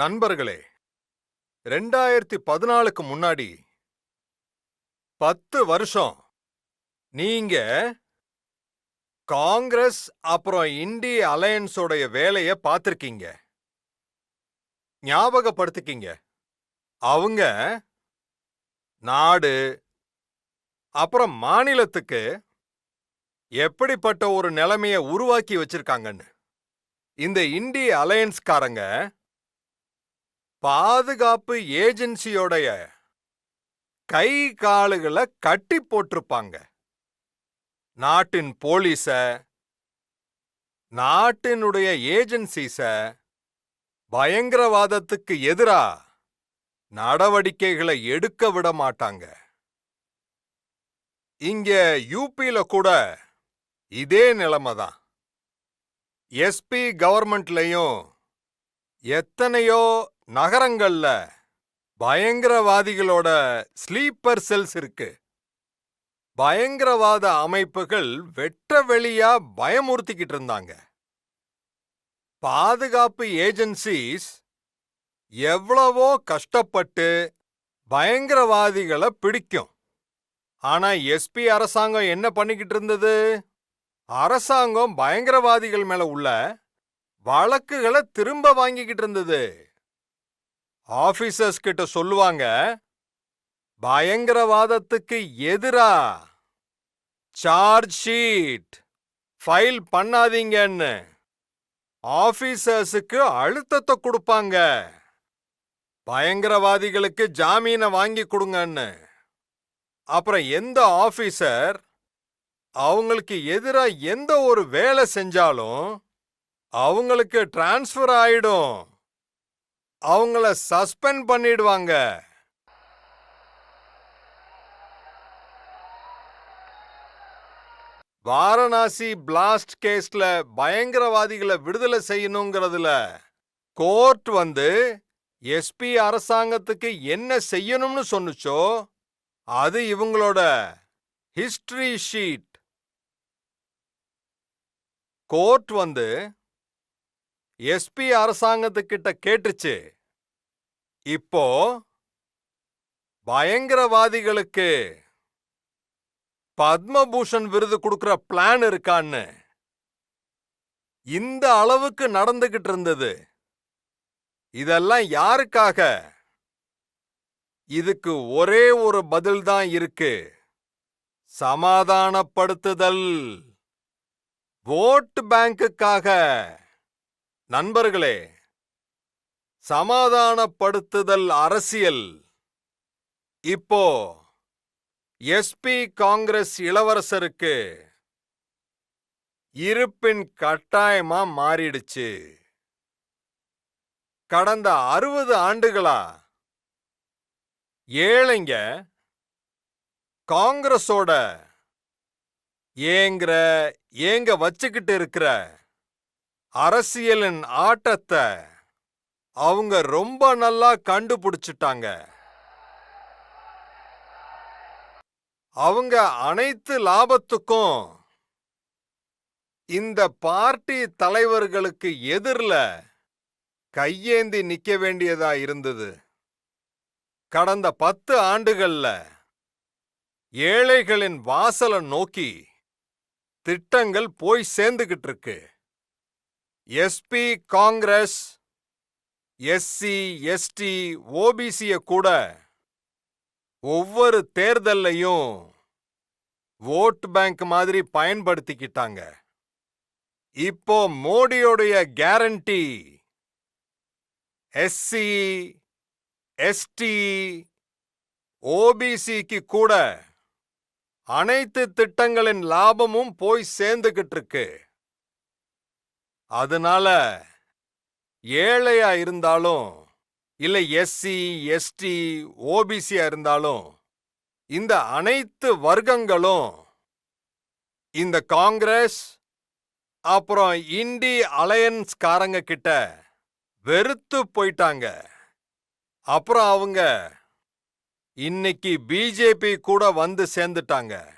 நண்பர்களே ரெண்டாயிரத்தி பதினாலுக்கு முன்னாடி பத்து வருஷம் நீங்க காங்கிரஸ் அப்புறம் இந்திய அலையன்ஸோடைய வேலைய பார்த்துருக்கீங்க. ஞாபகப்படுத்திக்கிங்க. அவங்க நாடு அப்புறம் மாநிலத்துக்கு எப்படிப்பட்ட ஒரு நிலைமையை உருவாக்கி வச்சிருக்காங்கன்னு. இந்த இந்திய அலையன்ஸ்காரங்க பாதுகாப்பு ஏஜென்சியோடைய கை காலுகளை கட்டி போட்டிருப்பாங்க. நாட்டின் போலீஸ நாட்டினுடைய ஏஜென்சிஸ பயங்கரவாதத்துக்கு எதிரா நடவடிக்கைகளை எடுக்க விட மாட்டாங்க. இங்க யூபியில கூட இதே நிலைமை தான். எஸ்பி கவர்மெண்ட்லயும் எத்தனையோ நகரங்கள்ல பயங்கரவாதிகளோட ஸ்லீப்பர் செல்ஸ் இருக்கு. பயங்கரவாத அமைப்புகள் வெட்ட வெளியா பயமுறுத்திக்கிட்டு இருந்தாங்க. பாதுகாப்பு ஏஜென்சிஸ் எவ்வளவோ கஷ்டப்பட்டு பயங்கரவாதிகளை பிடிக்கும். ஆனா எஸ்பி அரசாங்கம் என்ன பண்ணிக்கிட்டு இருந்தது? அரசாங்கம் பயங்கரவாதிகள் மேல உள்ள வழக்குகளை திரும்ப வாங்கிக்கிட்டு இருந்தது. ஆபீசர்ஸ் கிட்ட சொல்லுவாங்க பயங்கரவாதத்துக்கு எதிரா? சார்ஜ் ஷீட் ஃபைல் பண்ணாதீங்கன்னு. ஆபீசர்ஸுக்கு அழுத்தத்தை கொடுப்பாங்க. பயங்கரவாதிகளுக்கு ஜாமீனை வாங்கி கொடுங்கன்னு. அப்புறம் எந்த ஆபீசர் அவங்களுக்கு எதிரா எந்த ஒரு வேலை செஞ்சாலும் அவங்களுக்கு டிரான்ஸ்ஃபர் ஆயிடும். அவங்கள சஸ்பெண்ட் பண்ணிடுவாங்க. வாரணாசி பிளாஸ்ட் கேஸ்ல பயங்கரவாதிகளை விடுதலை செய்யணுங்கிறதுல கோர்ட் வந்து எஸ்பி அரசாங்கத்துக்கு என்ன செய்யணும்னு சொன்னுச்சோ அது இவங்களோட ஹிஸ்டரி ஷீட். கோர்ட் வந்து எஸ்பி அரசாங்கத்துக்கிட்ட கேட்டுச்சு. இப்போ பயங்கரவாதிகளுக்கு பத்மபூஷன் விருது கொடுக்கிற பிளான் இருக்கான்னு இந்த அளவுக்கு நடந்துகிட்டு இருந்தது. இதெல்லாம் யாருக்காக? இதுக்கு ஒரே ஒரு பதில் தான் இருக்கு. சமாதானப்படுத்துதல். ஓட்டு பேங்குக்காக நண்பர்களே சமாதானப்படுத்துதல் அரசியல். இப்போ எஸ்பி காங்கிரஸ் இளவரசருக்கு இருப்பின் கட்டாயமா மாறிடுச்சு. கடந்த அறுபது ஆண்டுகளா ஏழைங்க காங்கிரஸோட ஏங்கிற ஏங்க வச்சுக்கிட்டு இருக்கிற அரசியலின் ஆட்டத்தை அவங்க ரொம்ப நல்லா கண்டுபிடிச்சிட்டாங்க. அவங்க அனைத்து லாபத்துக்கும் இந்த பார்ட்டி தலைவர்களுக்கு எதிரில் கையேந்தி நிக்க வேண்டியதா இருந்தது. கடந்த பத்து ஆண்டுகள்ல ஏழைகளின் வாசலை நோக்கி திட்டங்கள் போய் சேர்ந்துகிட்டு இருக்கு. எஸ்பி காங்கிரஸ் எஸ்சி எஸ்டி ஓபிசிய கூட ஒவ்வொரு தேர்தல்லையும் ஓட் பேங்க் மாதிரி பயன்படுத்திக்கிட்டாங்க. இப்போ மோடியோடைய கேரண்டி எஸ்சி எஸ்டி ஓபிசிக்கு கூட அனைத்து திட்டங்களின் லாபமும் போய் சேர்ந்துகிட்டு இருக்கு. அதனால ஏழையா இருந்தாலும் இல்ல எஸ்சி எஸ்டி ஓபிசியா இருந்தாலும் இந்த அனைத்து வர்க்கங்களும் இந்த காங்கிரஸ் அப்புறம் இண்டி அலையன்ஸ்காரங்க கிட்ட வெறுத்து போயிட்டாங்க. அப்புறம் அவங்க இன்னைக்கு பிஜேபி கூட வந்து சேர்ந்துட்டாங்க.